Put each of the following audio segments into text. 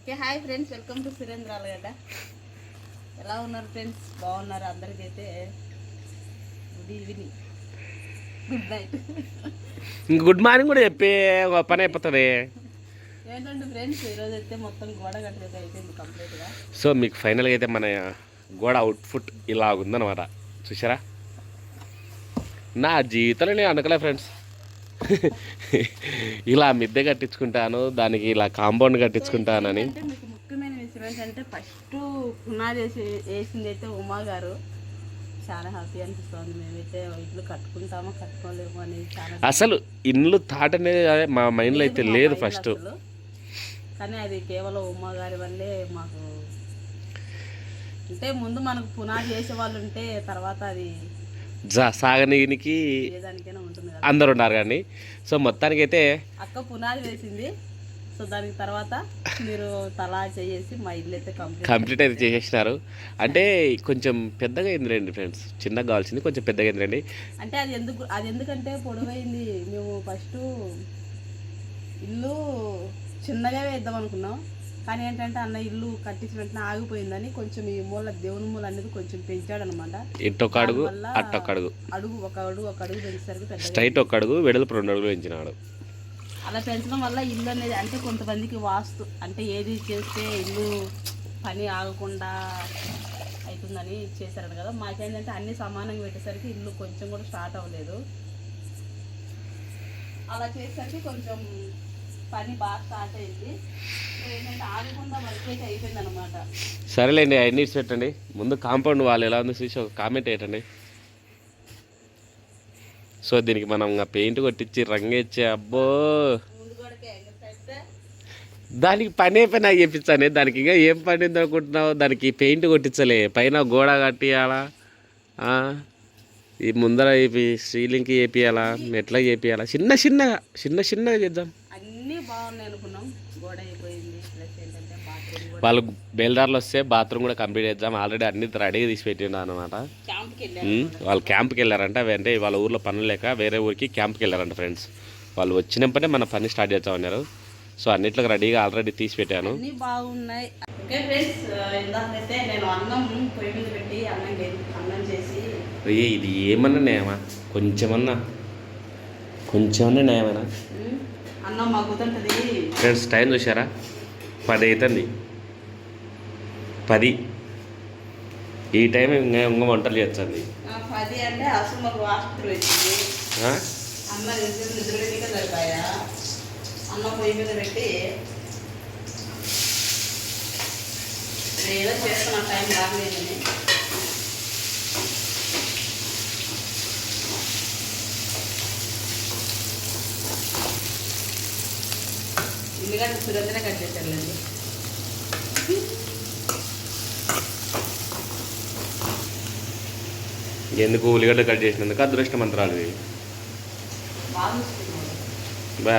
Okay hi friends welcome to Surendra Alagadda ఎలా ఉన్నారు friends? బాగున్నారు? అందరికైతే గుడ్ ఈవినింగ్. Good night. ఇంక గుడ్ మార్నింగ్ కూడా చెప్పి పని అయిపోతుంది. ఏంటంటే ఫ్రెండ్స్? ఈరోజు అయితే మొత్తం గోడ కట్టేది అయిపోయింది కంప్లీట్గా సో మీకు ఫైనల్గా అయితే మన గోడ అవుట్ఫుట్ ఇలా ఉందన్నమాట. చూసారా నా జీవితంలో నేను అనుకోలే ఫ్రెండ్స్. ఇలా మిద్దె కట్టించుకుంటాను దానికి ఇలా కాంపౌండ్ కట్టించుకుంటానని. అంటే మీకు ముఖ్యమైన విషయం ఏంటంటే ఫస్ట్ పునాది వేసి వేసింది అయితే ఉమా గారు. చాలా హ్యాపీ అనిపిస్తుంది. మేమైతే ఇల్లు కట్టుకుంటామో కట్టుకోలేమో అని చాలా అసలు ఇండ్లు థాట్ అనేది మా మైండ్లో అయితే లేదు ఫస్ట్. కానీ అది కేవలం ఉమా గారి వల్లే మాకు అంటే ముందు మనకు పునాది చేసే వాళ్ళు ఉంటే తర్వాత అది కదా. అందరు ఉన్నారు కానీ. సో మొత్తానికైతే అక్క పునాది వేసింది. సో దానికి తర్వాత మీరు తలా చేసి మా ఇల్లు అయితే కంప్లీట్ కంప్లీట్ అయితే చేసేసినారు. అంటే కొంచెం పెద్దగా అయింది రండి ఫ్రెండ్స్. చిన్నగా కావాల్సింది కొంచెం పెద్దగా అయింది రండి అంటే అది ఎందుకు అది ఎందుకంటే పొడవైంది. మేము ఫస్ట్ ఇల్లు చిన్నగా వేద్దాం అనుకున్నాం. కానీ ఏంటంటే అన్న ఇల్లు కట్టించిన వెంటనే ఆగిపోయిందని కొంచెం ఈ మూల దేవుని మూల అనేది కొంచెం పెంచాడు అనమాట ఇటొక అడుగు అట్టొక అడుగు. అడుగు ఒక అడుగు ఒక అడుగు పెంచేసరికి స్ట్రైట్ ఒక అడుగు వెడల్పు రెండు అడుగులు పెంచినాడు. అలా పెంచడం వల్ల ఇల్లు అనేది అంటే కొంతమందికి వాస్తు అంటే ఏది చేస్తే ఇల్లు పని ఆగకుండా అవుతుందని చేశారని కదా. మాకేంటంటే అన్ని సమానంగా పెట్టేసరికి ఇల్లు కొంచెం కూడా స్టార్ట్ అవ్వలేదు. అలా చేసేసరికి కొంచెం పని బాగా స్టార్ట్ అయింది. సో ఏంటంటే ఆగకుండా వర్క్ అయితే అయిపోయింది అనమాట సరేలేండి అవన్నీ పెట్టండి. ముందు కాంపౌండ్ వాళ్ళు ఎలా ఉందో చూసి ఒక కామెంట్ వేయటండి. సో దీనికి మనం పెయింట్ కొట్టించి రంగేచ్చే అబ్బో. దానికి పనే పని నాకు దానికి ఇంకా ఏం పని అనుకుంటున్నావు? దానికి పెయింట్ కొట్టించలే. పైన గోడ కట్టియాలా? ఈ ముందర వేపి సీలింగ్కి వేపియాలా? మెట్ల వేపియాలా? చిన్న చిన్నగా చిన్న చిన్నగా చేద్దాం. అన్నీ బాగున్నాయి అనుకున్నాం. గోడ అయిపోయింది. ప్లస్ ఏంటంటే బాత్రూమ్ కూడా. వాళ్ళు బేల్దార్లు వస్తే బాత్రూమ్ కూడా కంప్లీట్ చేద్దాం. ఆల్రెడీ అన్ని రెడీగా తీసి పెట్టిండు అనమాట క్యాంప్కి వెళ్ళాం క్యాంప్కి వెళ్ళారంట. అంటే వాళ్ళ ఊర్లో పనులు లేక వేరే ఊరికి క్యాంప్కి వెళ్ళారంట ఫ్రెండ్స్ వాళ్ళు వచ్చినప్పుడే మన పని స్టార్ట్ చేద్దామన్నారు సో అన్నిట్లకు రెడీగా ఆల్రెడీ తీసి పెట్టాను. అన్నీ బాగున్నాయి. ఓకే ఫ్రెండ్స్ ఇందాకైతే నేను అన్నం పొయ్యి మీద పెట్టి అన్నం చే- అన్నం చేసి ఏ ఇది ఏమన్నా న్యాయమా? కొంచెమన్నా. కొంచెమన్నా న్యాయమేనా? అన్నం ఫ్రెండ్స్ టైం చూసారా పది అవుతుంది పది. ఈ టైం ఇంకా ఇంకా వంటలు చేస్తుంది. ఆ, పది అంటే అసలు మాకు ఆసుపత్రి వచ్చింది అన్నం నిద్ర నిద్రలేక సరిపోయా? అన్నం పొయ్యి మీద పెట్టి నేను ఏదో చేస్తున్నా టైం రాలేదని ఎందుకంటే సురేంద్ర కట్ చేశారులేండి. ఎందుకు ఉల్లిగడ్డ కట్ చేసినందుకు అదృష్ట మంత్రాలు ఇవి బా.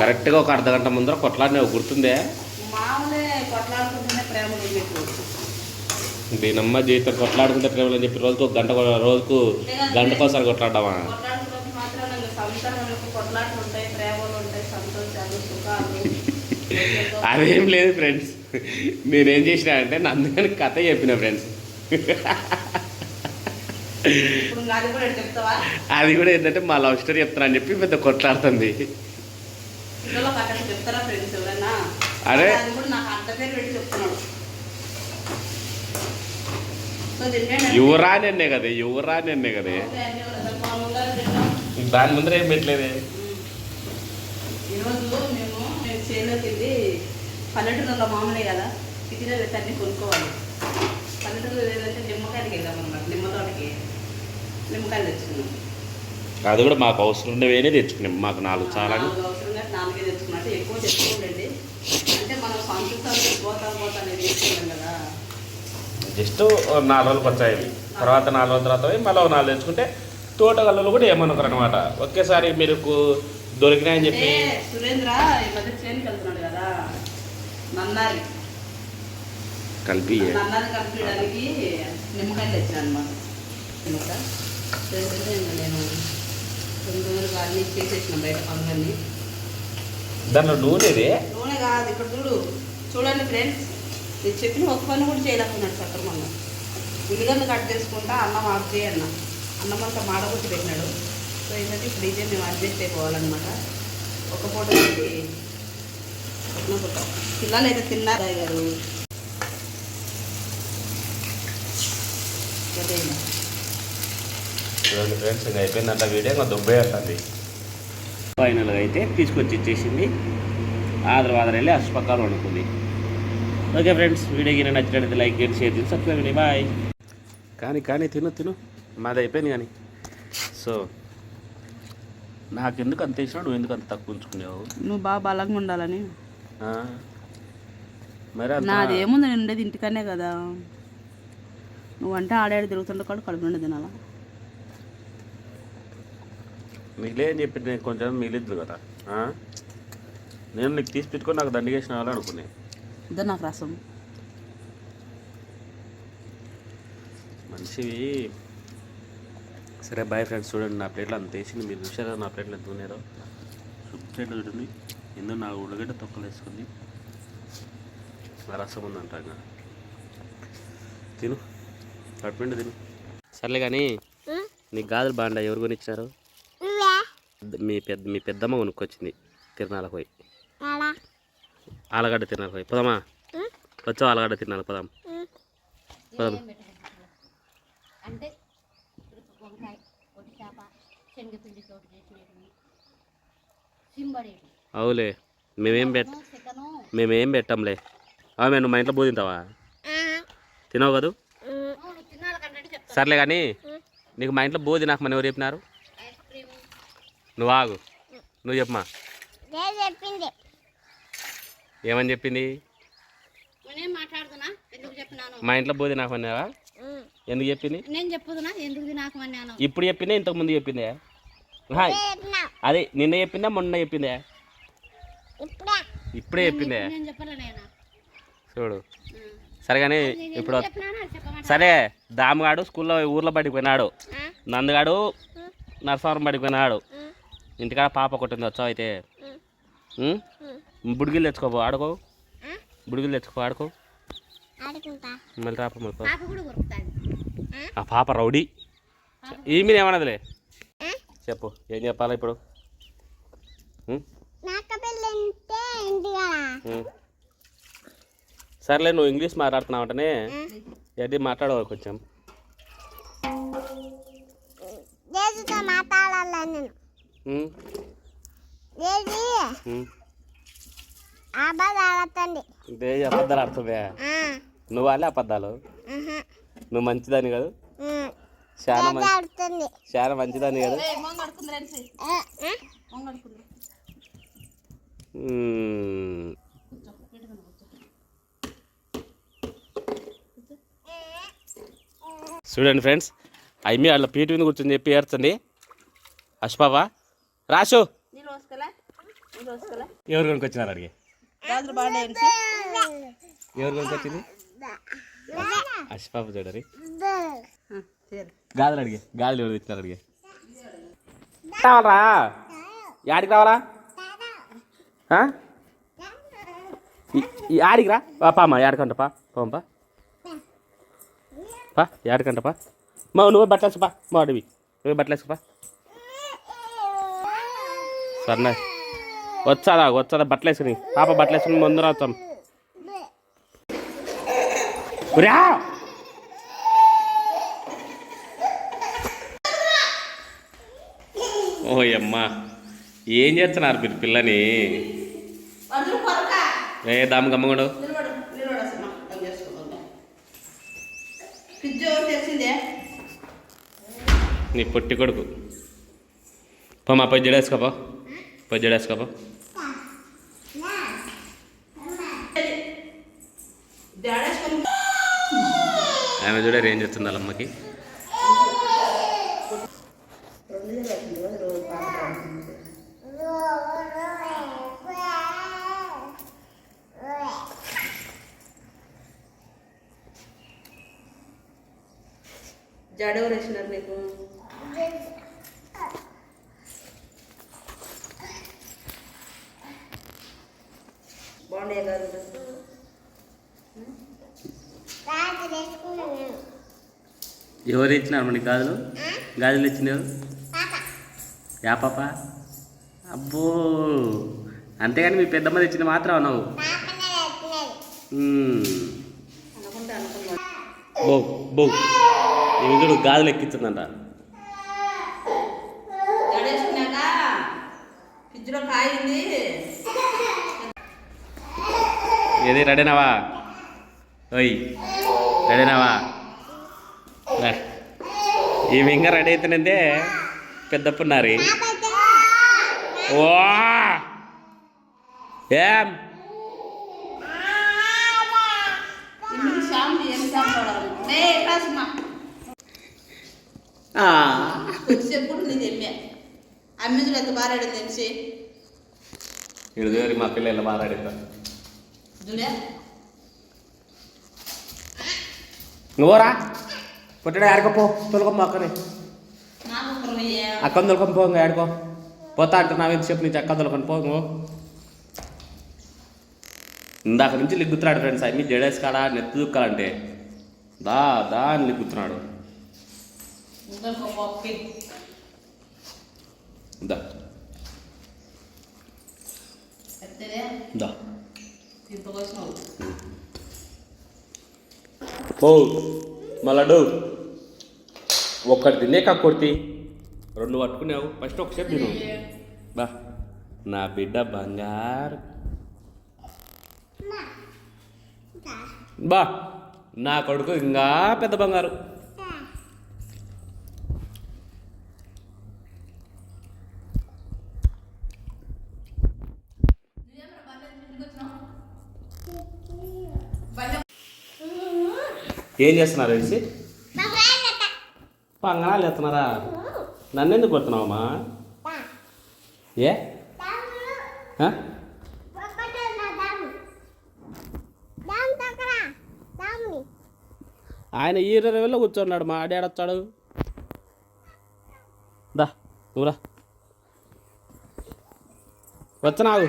కరెక్ట్గా ఒక అర్ధ గంట ముందర కొట్లాడినావు గుర్తుందే? దీనమ్మ జీవితం కొట్లాడుకుంటే ప్రేమలు అని చెప్పి రోజుకు గంట రోజుకు గంటకోసారి కొట్లాడమా అదేం లేదు ఫ్రెండ్స్ నేనేం చేసిన అంటే నందుకని కథ చెప్పిన ఫ్రెండ్స్ అది కూడా ఏంటంటే మా లవ్ స్టోరీ చెప్తాను అని చెప్పి పెద్ద కొట్లాడుతుంది. అరే. అది కూడా నాకు అంత పేరు పెట్టి చెప్తున్నాడు. సో తింటే యువరాని అన్నే కదా యువరాని అన్నే కదా. దాని ముందర ఏం పెట్టలేదే? చేలోకి వెళ్ళి పల్లెటూరులో మామూలే కదా సిటీలో అన్ని కొనుక్కోవాలి. పల్లెటూరులో లేదంటే నిమ్మకాయలకి వెళ్దాం అనమాట నిమ్మ తోటకి. నిమ్మకాయలు తెచ్చుకున్నాం అది కూడా మాకు అవసరం ఉండేవేనే తెచ్చుకున్నాం మాకు నాలుగు చాలా నాలుగు అవసరంగా నాలుగే తెచ్చుకున్నట్టు ఎక్కువ తెచ్చుకోండి అంటే మనం సంతృప్తి పోతా పోతా అనేది తెచ్చుకోలేం కదా. జస్ట్ నాలుగు రోజులకు వచ్చాయి. తర్వాత నాలుగు రోజుల తర్వాత మళ్ళీ నాలుగు తెచ్చుకుంటే తోటగల్లలో కూడా ఏమనుకోరు అనమాట ఒకేసారి మీరు దొరికినాయని చెప్పి. సురేంద్ర ఈ మధ్య ట్రైన్కి వెళ్తున్నాడు కదా. నన్నారి. కలిపి. నన్నారి కలిపడానికి నిమ్మకాయలు తెచ్చాను అనమాట నిమ్మకాయ? ఏంటంటే ఇంకా నేను. అన్నీ చేసేసిన బయట పనులన్నీ. దాంట్లో నూనెది నూనె కాదు ఇక్కడ చూడు. చూడండి ఫ్రెండ్స్ నేను చెప్పిన ఒక పని కూడా చేయలేకున్నాడు సక్రమంగా ఉల్లిగడ్డలు కట్ చేసుకుంటా అన్నం ఆఫ్ అన్న. అన్నం అంతా మాడగొట్టి పెట్టినాడు. సో ఏంటంటే ఇప్పుడు ఇదే మేము అడ్జస్ట్ అయిపోవాలన్నమాట. ఒక పూట ఒక పూట. పిల్లలు అయితే తిన్నారు గారు. అదే చూడండి ఫ్రెండ్స్ ఇంకా అయిపోయిందంట వీడియో ఇంకా దుబ్బే ఉంటుంది ఫైనల్గా అయితే తీసుకొచ్చి ఇచ్చేసింది. ఆ తర్వాత వెళ్ళి అష్టపక్కాలు వండుకుంది ఓకే ఫ్రెండ్స్ వీడియో గిన నచ్చినట్లయితే లైక్ చేయండి షేర్ చేయండి. సబ్స్క్రైబ్ చేయండి. బాయ్ కానీ కానీ తిను తిను. మాది అయిపోయింది కానీ. సో నాకెందుకు అంత ఇచ్చినా నువ్వు ఎందుకు అంత తక్కువ ఉంచుకునేవు? నువ్వు బాగా బలంగా ఉండాలని? మరి నాది ఏముంది? నేను ఉండేది ఇంటికనే కదా. నువ్వంటే ఆడాడి తిరుగుతుంటే కూడా కడుపు నుండి తినాలా? మిగిలే అని చెప్పి నేను కొంచెం మిగిలిద్దు కదా? నేను నీకు తీసి పెట్టుకొని నాకు దండిగేసిన వాళ్ళు అనుకునే ఇద్దరు నాకు రసం. మనిషివి సరే బాయ్ ఫ్రెండ్స్ చూడండి నా ప్లేట్లో అంత వేసింది. మీరు చూసారా? నా ప్లేట్లో ఎంత ఉన్నారో ప్లేట్లో చూడండి. ఎందుకు నా ఉల్లగడ్డ తొక్కలు వేసుకుంది. నా రసం ఉందంట. తిను. కట్టుపిండి తిను. సర్లే కానీ నీకు గాజులు బాగుండా ఎవరు కొనిచ్చారు మీ పెద్ద మీ పెద్దమ్మ కొనుక్కొచ్చింది తిరునాళ్ళకి పోయి. ఆలగడ్డ తిరునాళ్ళకి పోయి. పోదామా? వచ్చావు ఆలగడ్డ తిరునాళ్ళకి పోదాం. పోదాం అంటే చేసినవి. సింబడేవి. అవులే మేమేం పెట్ చికెను మేమేం పెట్టంలే. ఆమె నువ్వు మా ఇంట్లో బూ తింటావా? తినవు కదూ? సర్లే కానీ నీకు మా ఇంట్లో బూ తినాకమని ఎవరు చెప్పినారు? నువ్వు ఆగు. నువ్వు చెప్పమా? చెప్పింది. ఏమని చెప్పింది? మా ఇంట్లో బూ తినాకమన్నావా ఎందుకు చెప్పింది? నేను చెప్పుదునా ఎందుకు తినాక అన్నాను ఇప్పుడు చెప్పిందే ఇంతకు ముందు చెప్పిందే? అదే నిన్న చెప్పిందా మొన్న చెప్పిందే? ఇప్పుడే? చెప్పిందే? చూడు. సరే కానీ ఇప్పుడు సరే దామగాడు స్కూల్లో ఊర్లో బడికి పోయినాడు నందుగాడు నరసవరం బడికి పోయినాడు ఇంటికాడ పాప కొట్టింది వచ్చావు అయితే? బుడిగిలు తెచ్చుకోపో ఆడుకో. బుడిగిలు తెచ్చుకో ఆడుకో. మళ్ళీ రాప మళ్ళీ పాప కూడా కొరుకుతుంది. ఆ పాప రౌడీ. ఈ మీద ఏమన్నదిలే? చెప్పు ఏం చెప్పాలా ఇప్పుడు. సర్లే నువ్వు ఇంగ్లీష్ మాట్లాడుతున్నావు అంటనే ఎది మాట్లాడవు కొంచెం? అబద్ధాలు ఆడుతుందే. నువ్వు వాళ్ళే అబద్ధాలు? నువ్వు మంచిదాని కదా? చాలా మంచి చాలా మంచిదాని కదా. చూడండి ఫ్రెండ్స్ అమ్మి వాళ్ళ పీటు మీద కూర్చొని చెప్పి ఏడ్చండి అష్పాబా రాసు ఎవరు కొనుక్కొచ్చినారు అడిగి? ఎవరు కొనుక్కొచ్చింది? అష్పాబ చూడరి. గాజులు అడిగి గాజులు ఎవరు తెచ్చినారు అడిగి. రావాలరా యాడికి రావాలా? ఆడికి రా. పా పామా యాడికంట పా. పోంపా పా. యాడికంట పా. మా నువ్వు బట్టలు వేసుకోపా మా అడివి. నువ్వు బట్టలు వేసుకోపా సరేనా. వచ్చాదా వచ్చాదా బట్టలు వేసుకుని. పాప బట్టలు వేసుకుని ముందు రాస్తాం రా ఓయమ్మా ఏం చేస్తున్నారు మీరు పిల్లని? ఏ దామ గమ్మగుడు. నీ పొట్టి కొడుకు. పో మా జడేసుకోపో పొయ్యి జడేసుకోపో జాడేసుకొని ఆమె చూడరు ఏం చేస్తుంది వాళ్ళ అమ్మకి. వేసినారు నీకు బాగుండే కాదు ఎవరు ఇచ్చినారు మనకి గాజులు? గాజులు ఇచ్చినారు? యా పాప? అబ్బో. అంతేగాని మీ పెద్దమ్మ తెచ్చింది మాత్రం అన్నావు. బో బో. ఇవి చూడు గాజులు ఎక్కించిందంట. ఏది రెడీనావా ఓయ్ రెడీనావా. ఈమె ఇంకా రెడీ అవుతానంటే పెద్దప్పున్నారు పాప అయితే వా ఏం ఇన్ని షాంపూ ఏం షాంపూ వాడాలి నే కాసుమా ఆ. కొద్దిసేపు నీది ఎమ్మె అమ్మించుడు ఎంత బారాడు తెలిసి ఇడు దేవుడి మా పిల్లలు మాట్లాడిద్దాం జూలియా నువ్వురా పుట్టడే ఆడుకోపో తొలగమ్మ అక్కని పో ఇంకా ఆడుకో పోతా అంటున్నావు ఎంతసేపు నుంచి అక్క తొలకొని పో ఇంకో ఇందాక నుంచి లిగ్గుతున్నాడు ఫ్రెండ్స్ అన్ని జడేసి కాడా నెత్తి దుక్కాలంటే. దా దా అని లిగ్గుతున్నాడు. దా. దా. ఓ ఒక్కటి తిన్నే కక్కొడితి రెండు పట్టుకున్నావు. ఫస్ట్ ఒకసేపు తిను. బా నా బిడ్డ బంగారు. బా నా కొడుకు ఇంకా పెద్ద బంగారు. ఏం చేస్తున్నారు తెలిసి పంగనాలు ఎత్తున్నారా నన్ను ఎందుకు కొడుతున్నావమ్మా? ఏ? ఆయన ఈ లెవెల్లో కూర్చున్నాడు మా ఆడాడొచ్చాడు దా నువ్వురా వచ్చినావు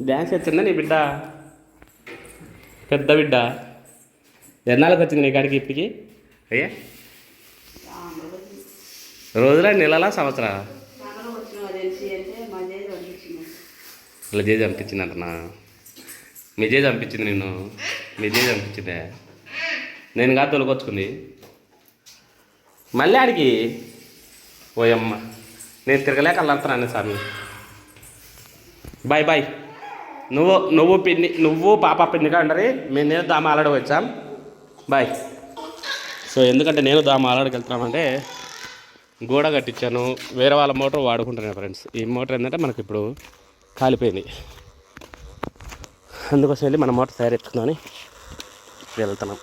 డ్యాన్స్ వచ్చిందా నీ బిడ్డ? పెద్ద బిడ్డ. ఎన్నాళ్ళకి వచ్చింది నీ కాడికి ఇప్పికి అయ్యా. రోజులా నెలలా సంవత్సరా? ఇలా చేసి పంపించింది అంటనా పంపించిందంటనా మీ చేసి పంపించింది నేను మీ చేసి పంపించిందే నేను కాదు తొలగొచ్చుకుంది. మళ్ళీ ఆడికి? ఓయమ్మ నేను తిరగలేక అల్లంటున్నాను స్వామి. Bye bye. నువ్వు నువ్వు పిన్ని నువ్వు పాప పిన్నిగా అండరి మేము నేను దామ ఆలాడ వచ్చాం. బాయ్. సో ఎందుకంటే నేను దామ ఆలాడికి వెళ్తున్నామంటే గోడ కట్టించాను. వేరే వాళ్ళ మోటార్ వాడుకుంటున్నాను ఫ్రెండ్స్ ఈ మోటార్ ఏంటంటే మనకి ఇప్పుడు కాలిపోయింది. అందుకోసం వెళ్ళి మన మోటార్ తయారు చేసుకుందామని వెళ్తున్నాం.